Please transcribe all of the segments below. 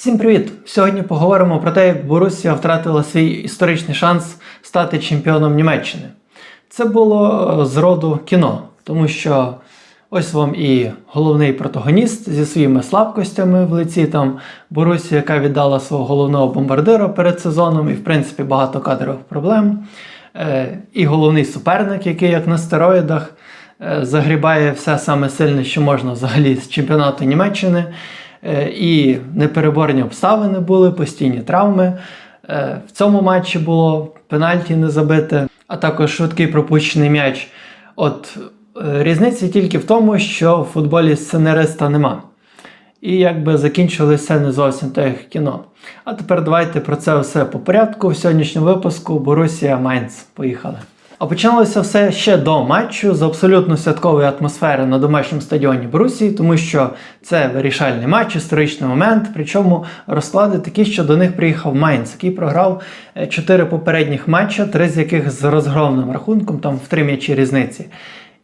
Всім привіт! Сьогодні поговоримо про те, як Борусія втратила свій історичний шанс стати чемпіоном Німеччини. Це було е, з роду кіно, тому що ось вам і головний протагоніст зі своїми слабкостями в лиці там Борусія, яка віддала свого головного бомбардира перед сезоном, і в принципі багато кадрових проблем. Е, І головний суперник, який як на стероїдах е, загрібає все саме сильне, що можна взагалі з чемпіонату Німеччини. Е, І непереборні обставини були, постійні травми. Е, В цьому матчі було пенальті не забите, а також швидкий пропущений м'яч. От е, різниця тільки в тому, що в футболі сценариста нема. І якби закінчилося не зовсім як кіно. А тепер давайте про це все по порядку. В сьогоднішньому випуску Борусія Майнц. Поїхали. А починалося все ще до матчу з абсолютно святкової атмосфери на домашньому стадіоні Борусії, тому що це вирішальний матч, історичний момент. Причому розклади такі, що до них приїхав Майнц, який програв е, чотири попередніх матча, три з яких з розгромним рахунком, там в три м'ячі різниці.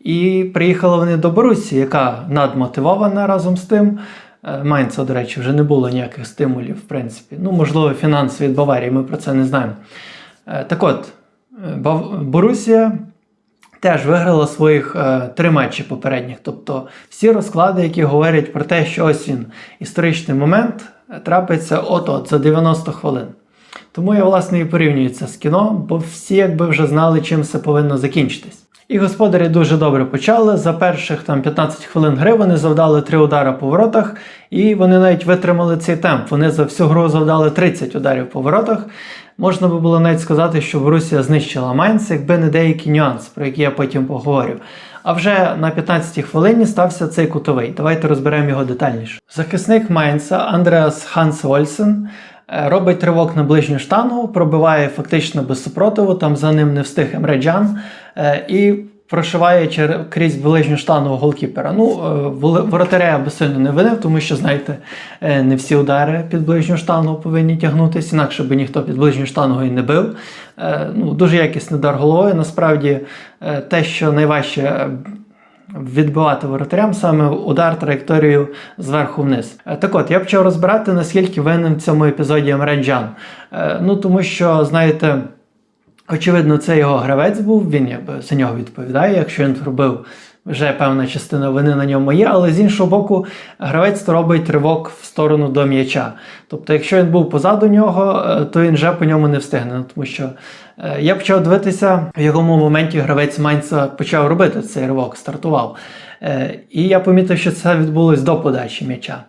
І приїхали вони до Борусі, яка надмотивована разом з тим. Е, Майнца, до речі, вже не було ніяких стимулів, в принципі. Ну, можливо, фінансові від Баварії, ми про це не знаємо. Е, Так от, Борусія теж виграла своїх е, три матчі попередніх. Тобто всі розклади, які говорять про те, що ось він історичний момент, е, трапиться от-от за 90 хвилин. Тому я, власне, і порівнюю це з кіно, бо всі якби вже знали, чим все повинно закінчитись. І господарі дуже добре почали. За перших там 15 хвилин гри вони завдали три удари по воротах, і вони навіть витримали цей темп. Вони за всю гру завдали 30 ударів по воротах. Можна би було навіть сказати, що Борусія знищила Майнц, якби не деякі нюанси, про які я потім поговорю. А вже на 15-й хвилині стався цей кутовий. Давайте розберемо його детальніше. Захисник Майнца Андреас Ханс Ольсен е, робить тривок на ближню штангу, пробиває фактично без супротиву, там за ним не встиг Емреджан. Е, і прошиває крізь ближню штангу голкіпера. Ну, е, воротаря я би не винив, тому що, знаєте, е, не всі удари під ближню штангу повинні тягнутися, інакше би ніхто під ближню штангою не бив. Е, Ну, дуже якісний удар головою. Насправді, те, що найважче відбивати воротарям саме удар траєкторією зверху вниз. Так от, я почав розбирати, наскільки винен в цьому епізоді Амренджан. Ну, тому що, знаєте, очевидно, це його гравець був, він якби за нього відповідає, якщо він зробив. Вже певна частина вини на ньому є, але з іншого боку, гравець то робить ривок в сторону до м'яча. Тобто, якщо він був позаду нього, е, то він вже по ньому не встигне. Ну, Тому що е, я почав дивитися, в якому моменті гравець Майнца почав робити цей ривок, стартував. Е, І я помітив, що це відбулось до подачі м'яча.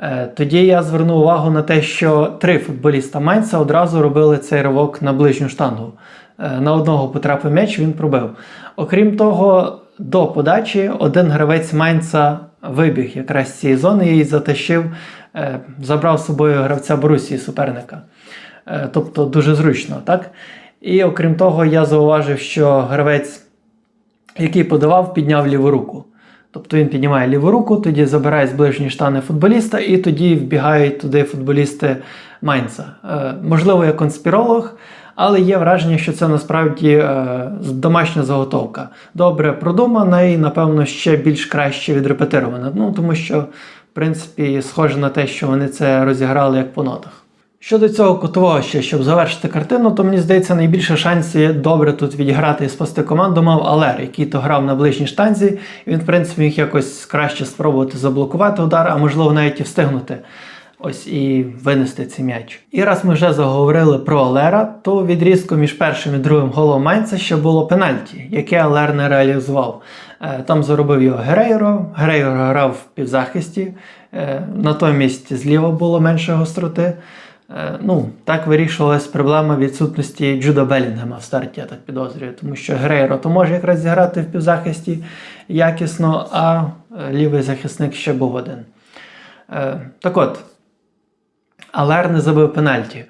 Е, Тоді я звернув увагу на те, що три футболіста Майнца одразу робили цей ривок на ближню штангу. Е, На одного потрапив м'яч, він пробив. Окрім того, до подачі один гравець Майнца вибіг якраз з цієї зони і затащив, е, забрав з собою гравця Борусії суперника. Тобто дуже зручно, так? І окрім того, я зауважив, що гравець, який подавав, підняв ліву руку. Тобто він піднімає ліву руку, тоді забирає з ближньої штани футболіста, і тоді вбігають туди футболісти Майнца. Е, можливо, я конспіролог, але є враження, що це насправді е, домашня заготовка. Добре продумана і, напевно, ще більш краще відрепетирована. Ну, тому що, в принципі, схоже на те, що вони це розіграли як по нотах. Щодо цього кутового ще, щоб завершити картину, то мені здається, найбільше шансів добре тут відіграти і спасти команду мав Алер, який то грав на ближній штанзі. Він, в принципі, міг якось краще спробувати заблокувати удар, а можливо навіть і встигнути. Ось і винести цей м'яч. І раз ми вже заговорили про Алера, то відрізку між першим і другим голом Майнца ще було пенальті, яке Алер не реалізував. Е, Там заробив його Герейро. Герейро грав в півзахисті, е, натомість зліва було менше гостроти. Е, Ну, так вирішувалась проблема відсутності Джуда Белінгема в старті, я так підозрюю, тому що Грейро то може якраз зіграти в півзахисті якісно, а е, лівий захисник ще був один. Е, Так от, Алер не забив пенальті.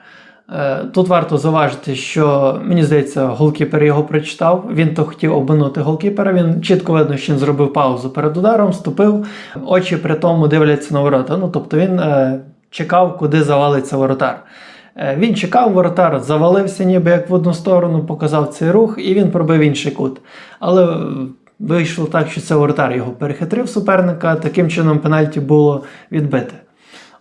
Тут варто зауважити, що мені здається, голкіпер його прочитав. Він то хотів обминути голкіпера. Він чітко видно, що він зробив паузу перед ударом, ступив, очі при тому дивляться на ворота. Ну тобто він чекав, куди завалиться воротар. Е, Він чекав, воротар завалився, ніби як в одну сторону, показав цей рух, і він пробив інший кут. Але е, вийшло так, що це воротар його перехитрив суперника, таким чином пенальті було відбите.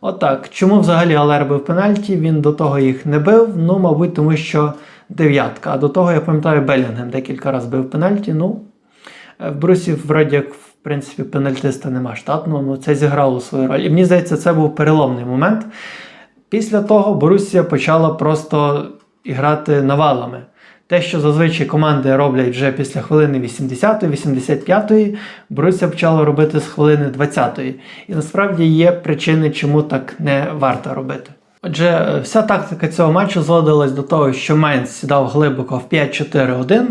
Отак. Чому взагалі Алер бив пенальті? Він до того їх не бив. Ну, мабуть, тому що дев'ятка. А до того, я пам'ятаю, Белінгем декілька разів бив пенальті. Ну, е, в Брусі, вроді як, принципі, пенальтиста нема штатного, ну це зіграло свою роль. І мені здається, це був переломний момент. Після того Борусія почала просто грати навалами. Те, що зазвичай команди роблять вже після хвилини 80-ї, 85-ї, Борусsia почала робити з хвилини 20-ї. І насправді є причини, чому так не варто робити. Отже, вся тактика цього матчу зводилась до того, що Майнц сідав глибоко в 5-4-1.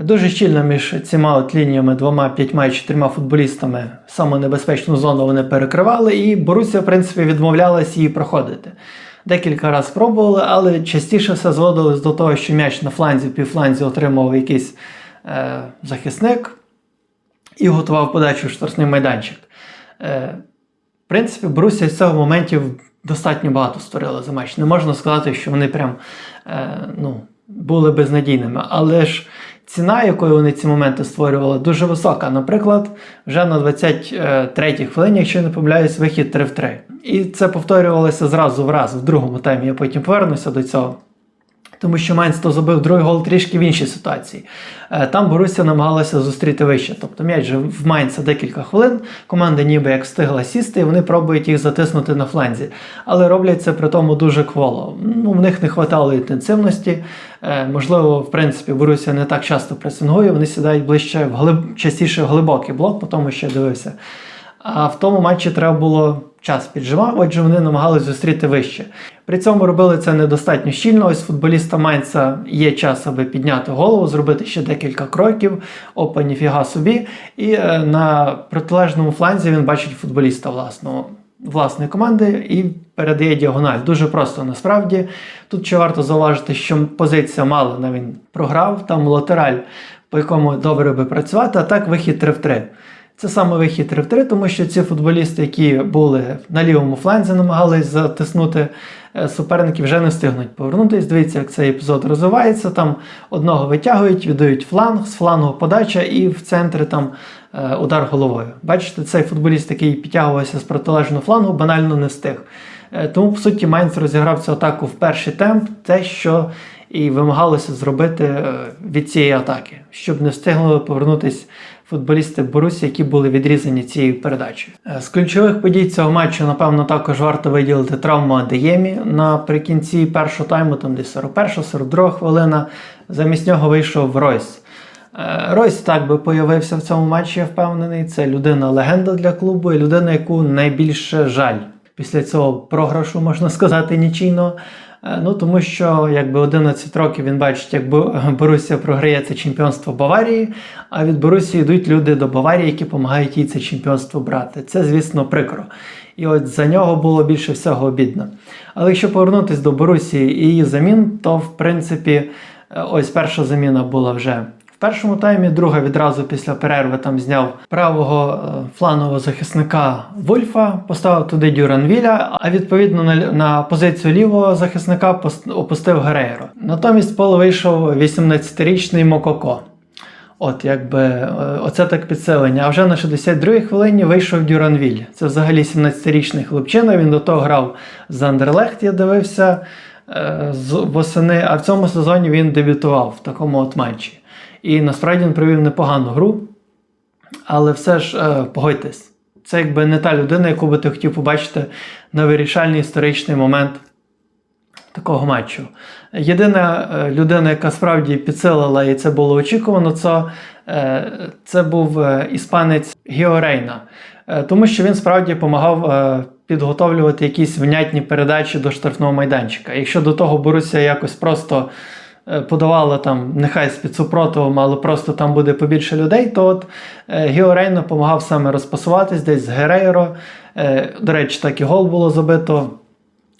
Дуже щільно між цими от лініями двома, п'ятьма і чотирма футболістами саму небезпечну зону вони перекривали, і Борусsia, в принципі, відмовлялась її проходити. Декілька разів спробували, але частіше все зводилось до того, що м'яч на фланзі, півфланзі отримав якийсь е, захисник і готував подачу в штрафний майданчик. Е, в принципі, Борусsia з цього моментів достатньо багато створила за матч. Не можна сказати, що вони прям е, ну, були безнадійними. Але ж ціна, якою вони ці моменти створювали, дуже висока. Наприклад, вже на 23-й хвилині, якщо я не помиляюсь, вихід 3 в 3. І це повторювалося зразу в раз в другому таймі. Я потім повернуся до цього. Тому що Майнц то забив другий гол трішки в іншій ситуації. Е, Там Боруся намагалася зустріти вище. Тобто м'яч в Майнца декілька хвилин, команда ніби як встигла сісти, і вони пробують їх затиснути на фланзі. Але роблять це при тому дуже кволо. Ну, В них не вистачало інтенсивності. Е, Можливо, в принципі, Боруся не так часто пресингує, вони сідають ближче в глиб... частіше в глибокий блок, по тому що я дивився. А в тому матчі треба було час піджимав, отже, вони намагалися зустріти вище. При цьому робили це недостатньо щільно. Ось футболіста Майнца є час, аби підняти голову, зробити ще декілька кроків, опа, ніфіга собі. І е, на протилежному фланзі він бачить футболіста власного. Власної команди і передає діагональ. Дуже просто насправді. Тут ще варто зауважити, що позиція Малина він програв, там латераль, по якому добре би працювати, а так вихід 3 в 3. Це саме вихід 3-3, тому що ці футболісти, які були на лівому фланзі, намагались затиснути е, суперників, вже не встигнуть повернутися. Дивіться, як цей епізод розвивається. Там одного витягують, віддають фланг, з флангу подача, і в центрі там е, удар головою. Бачите, цей футболіст, який підтягувався з протилежного флангу, банально не встиг. Е, Тому, по суті, Майнц розіграв цю атаку в перший темп, те, що і вимагалося зробити від цієї атаки, щоб не встигли повернутися футболісти Борусі, які були відрізані цією передачею. Е, З ключових подій цього матчу, напевно, також варто виділити травму Адеємі наприкінці першого тайму, там десь 41-42 хвилина. Замість нього вийшов Ройс. Е, Ройс так би появився в цьому матчі, я впевнений. Це людина-легенда для клубу і людина, яку найбільше жаль після цього програшу, можна сказати, нічийно. Е, Ну, тому що якби 11 років він бачить, як Боруся програє це чемпіонство Баварії, а від Борусії йдуть люди до Баварії, які допомагають їй це чемпіонство брати. Це, звісно, прикро. І от за нього було більше всього обідно. Але якщо повернутися до Борусії і її замін, то в принципі, е, ось перша заміна була вже першому таймі, друга відразу після перерви там зняв правого е, флангового захисника Вольфа, поставив туди Дюранвіля, а відповідно на, на позицію лівого захисника опустив Герейро. Натомість поле вийшов 18-річний Мококо. От, якби е, оце так підсилення. А вже на 62-й хвилині вийшов Дюранвіль. Це взагалі 17-річний хлопчина. Він до того грав за Андерлехт, я дивився е, з восени, а в цьому сезоні він дебютував в такому от матчі. І насправді він провів непогану гру. Але все ж е, погодьтесь, це якби не та людина, яку би ти хотів побачити на вирішальний історичний момент такого матчу. Єдина е, людина, яка справді підсилила, і це було очікувано, це, е, це був е, іспанець Гіо Рейна. Е, Тому що він справді допомагав е, підготовлювати якісь внятні передачі до штрафного майданчика. Якщо до того Боруся якось просто подавала там, нехай з під супротивом, але просто там буде побільше людей, то от е, Гіо Рейна допомагав саме розпасуватись десь з Герейро. Е, До речі, так і гол було забито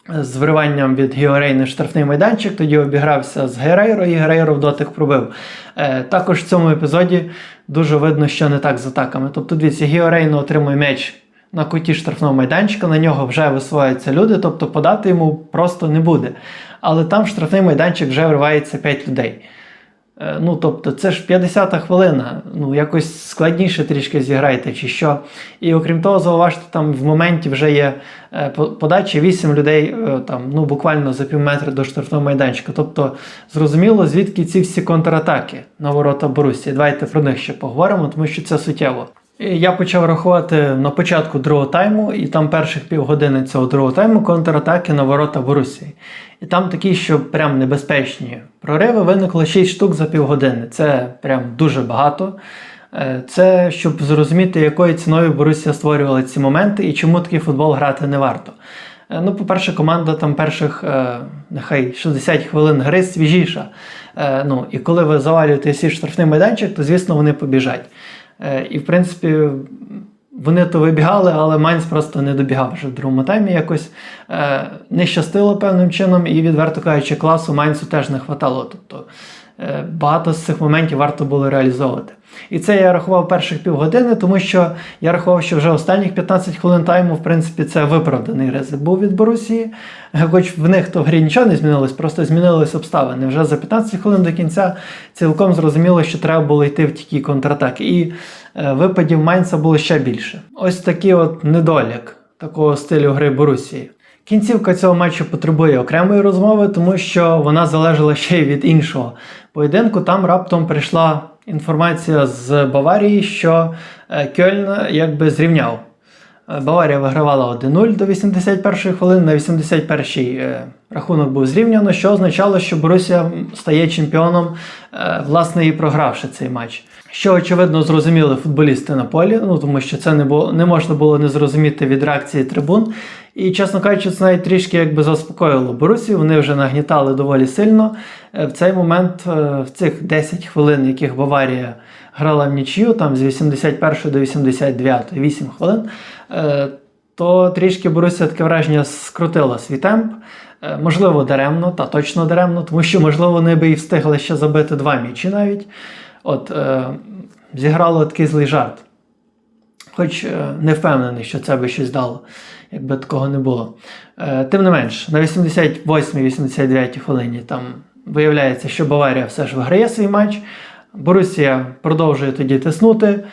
з вириванням від Гіорейни штрафний майданчик, тоді обігрався з Герейро, і Герейро в дотик пробив. Е, також в цьому епізоді дуже видно, що не так з атаками. Тобто, дивіться, Гіорейно отримує м'яч на куті штрафного майданчика, на нього вже висуваються люди, тобто подати йому просто не буде. Але там штрафний майданчик вже вривається 5 людей. Е, Ну, тобто, це ж 50-та хвилина. Ну, якось складніше трішки зіграйте, чи що. І окрім того, зауважте, там в моменті вже є е, подача 8 людей е, там, ну, буквально за пів метра до штрафного майданчика. Тобто, зрозуміло, звідки ці всі контратаки на ворота Борусі. Давайте про них ще поговоримо, тому що це суттєво. Я почав рахувати на початку другого тайму, і там перших півгодини цього другого тайму контратаки на ворота Борусії. І там такі, що прям небезпечні прориви виникло 6 штук за півгодини. Це прям дуже багато. Е, Це щоб зрозуміти, якою ціною Борусія створювала ці моменти і чому такий футбол грати не варто. Е, Ну, по-перше, команда там перших е, нехай 60 хвилин гри свіжіша. Ну, і коли ви завалюєте всі штрафний майданчик, то звісно вони побіжать. Е, І в принципі, вони то вибігали, але Майнц просто не добігав вже в другому таймі якось е, не щастило певним чином, і відверто кажучи, класу Майнцу теж не хватало. Тобто багато з цих моментів варто було реалізовувати. І це я рахував перших півгодини, тому що я рахував, що вже останніх 15 хвилин тайму, в принципі, це виправданий ризик був від Борусії. Е, Хоч в них то в грі нічого не змінилось, просто змінились обставини. Вже за 15 хвилин до кінця цілком зрозуміло, що треба було йти в такі контратаки. І е, випадів Майнца було ще більше. Ось такий от недолік такого стилю гри Борусії. Кінцівка цього матчу потребує окремої розмови, тому що вона залежала ще й від іншого поєдинку. Там раптом прийшла інформація з Баварії, що е, Кьольн якби зрівняв. Е, Баварія вигравала 1-0 до 81-ї хвилини. На 81-й е, рахунок був зрівняно, що означало, що Борусія стає чемпіоном, е, власне, і програвши цей матч. Що очевидно зрозуміли футболісти на полі, ну тому що це не було не можна було не зрозуміти від реакції трибун. І, чесно кажучи, це навіть трішки якби заспокоїло Борусію. Вони вже нагнітали доволі сильно. Е, В цей момент, е, в цих 10 хвилин, яких Баварія грала в нічию, там з 81 до 89, 8 хвилин, е, то трішки Борусія таке враження скрутила свій темп. Можливо, даремно, та точно даремно, тому що, можливо, вони би і встигли ще забити два м'ячі навіть. От, зіграло такий злий жарт. Хоч не впевнений, що це би щось дало, якби такого не було. Е, Тим не менш, на 88-89 хвилині там виявляється, що Баварія все ж виграє свій матч. Борусія продовжує тоді тиснути.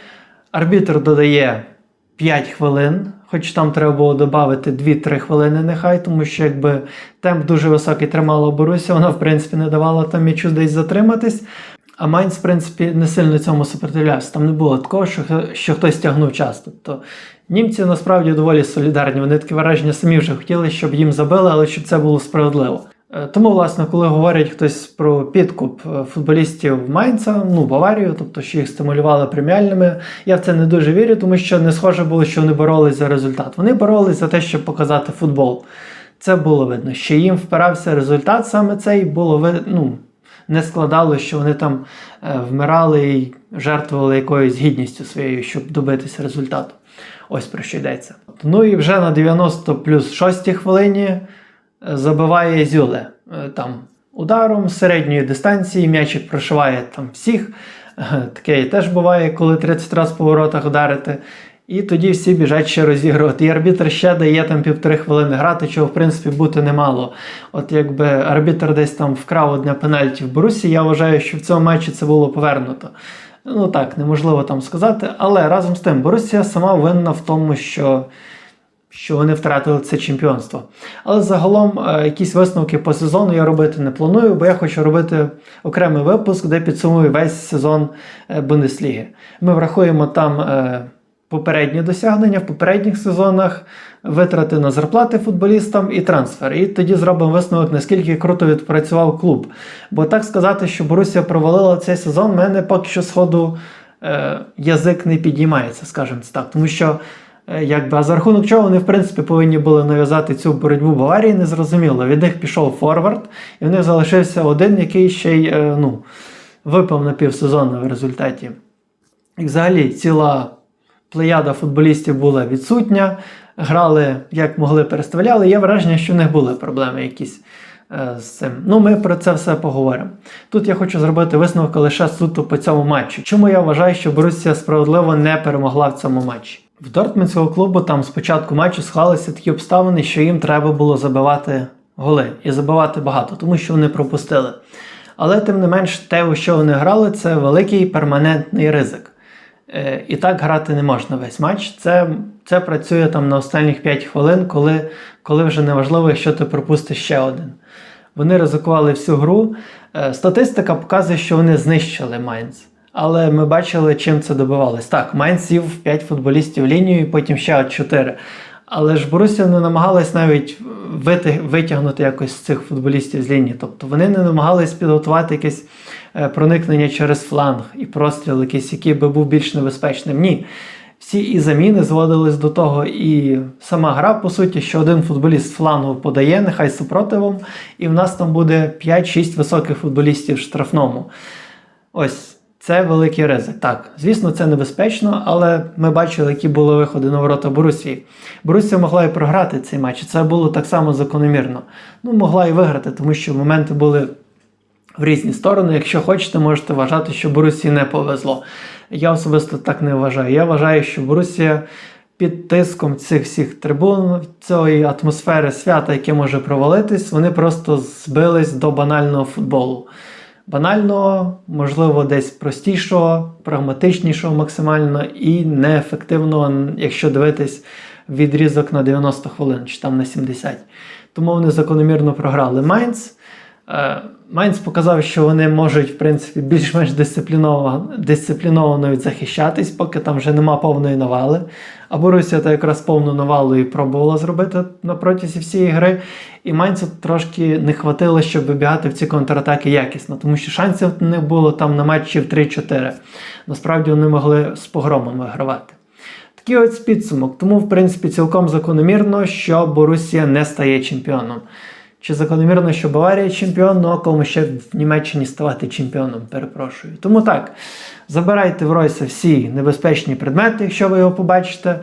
Арбітр додає 5 хвилин, хоч там треба було додати 2-3 хвилини, нехай, тому що якби темп дуже високий тримала Борусія, вона в принципі не давала там м'ячу десь затриматись. А Майнц, в принципі, не сильно цьому супротивлявся. Там не було такого, що, що хтось тягнув час. Тобто німці насправді доволі солідарні. Вони таке враження самі вже хотіли, щоб їм забили, але щоб це було справедливо. Е, Тому, власне, коли говорять хтось про підкуп е, футболістів Майнца, ну Баварію, тобто що їх стимулювали преміальними, я в це не дуже вірю, тому що не схоже було, що вони боролись за результат. Вони боролись за те, щоб показати футбол. Це було видно, що їм впирався результат саме цей, було ви- ну, не складало, що вони там е, вмирали і жертвували якоюсь гідністю своєю, щоб добитися результату. Ось про що йдеться. Ну і вже на 90 плюс 6 хвилині е, забиває Зюле Е, там ударом з середньої дистанції, м'ячик прошиває там всіх. Е, Таке теж буває, коли 30 раз по воротах ударити. І тоді всі біжать ще розігрувати. І арбітр ще дає там півтори хвилини грати, чого в принципі бути не мало. От якби арбітр десь там вкрав одне пенальті в Борусі, я вважаю, що в цьому матчі це було повернуто. Ну так, неможливо там сказати. Але разом з тим, Борусія сама винна в тому, що, що вони втратили це чемпіонство. Але загалом е, якісь висновки по сезону я робити не планую, бо я хочу робити окремий випуск, де підсумую весь сезон е, Бундесліги. Ми врахуємо там. Попередні досягнення в попередніх сезонах, витрати на зарплати футболістам і трансфер. І тоді зробимо висновок, наскільки круто відпрацював клуб. Бо так сказати, що Борусія провалила цей сезон, в мене поки що сходу е, язик не підіймається, скажімо так. Тому що, е, якби, а за рахунок чого вони, в принципі, повинні були нав'язати цю боротьбу Баварії, незрозуміло. Від них пішов форвард, і в них залишився один, який ще й е, ну, випав на півсезону в результаті. І взагалі ціла плеяда футболістів була відсутня, грали як могли, переставляли. Є враження, що в них були проблеми якісь е, з цим. Ну, ми про це все поговоримо. Тут я хочу зробити висновок лише суто по цьому матчу. Чому я вважаю, що Борусія справедливо не перемогла в цьому матчі? В Дортмундського клубу там з початку матчу склалися такі обставини, що їм треба було забивати голи і забивати багато, тому що вони пропустили. Але тим не менш, те, у що вони грали, це великий перманентний ризик. Е, І так грати не можна весь матч. Це, це працює там на останніх 5 хвилин, коли, коли вже неважливо, якщо ти пропустиш ще один. Вони ризикували всю гру. Е, Статистика показує, що вони знищили Майнц. Але ми бачили, чим це добивалось. Так, Майнц сів 5 футболістів лінію, і потім ще 4. Але ж Борусія не намагалась навіть витягнути якось цих футболістів з лінії. Тобто вони не намагались підготувати якесь проникнення через фланг і простріл, якийсь, який би був більш небезпечним. Ні. Всі і заміни зводились до того, і сама гра, по суті, що один футболіст флангу подає, нехай супротивом, і в нас там буде 5-6 високих футболістів в штрафному. Ось це великий ризик. Так, звісно, це небезпечно, але ми бачили, які були виходи на ворота Борусії. Борусія могла і програти цей матч, це було так само закономірно. Ну, могла і виграти, тому що моменти були в різні сторони. Якщо хочете, можете вважати, що Борусії не повезло. Я особисто так не вважаю. Я вважаю, що Борусія під тиском цих всіх трибун, цієї атмосфери свята, яке може провалитись, вони просто збились до банального футболу. Банального, можливо, десь простішого, прагматичнішого максимально і неефективного, якщо дивитись відрізок на 90 хвилин чи там на 70. Тому вони закономірно програли Майнц. Е, Майнц показав, що вони можуть, в принципі, більш-менш дисципліновано, дисципліновано захищатись, поки там вже нема повної навали. А Борусія та якраз повну навалу і пробувала зробити протязі всієї гри. І Майнцу трошки не хватило, щоб вибігати в ці контратаки якісно, тому що шансів в них було там на матчів 3-4. Насправді вони могли з погромом вигравати. Такий ось підсумок. Тому, в принципі, цілком закономірно, що Борусія не стає чемпіоном. Чи закономірно, що Баварія чемпіон, ну а кому ще в Німеччині ставати чемпіоном, перепрошую. Тому так, забирайте в Ройса всі небезпечні предмети, якщо ви його побачите.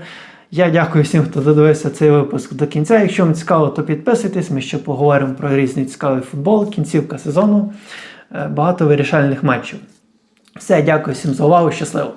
Я дякую всім, хто додивився цей випуск до кінця. Якщо вам цікаво, то підписуйтесь. Ми ще поговоримо про різний цікавий футбол, кінцівка сезону, е, багато вирішальних матчів. Все, дякую всім за увагу, щасливо!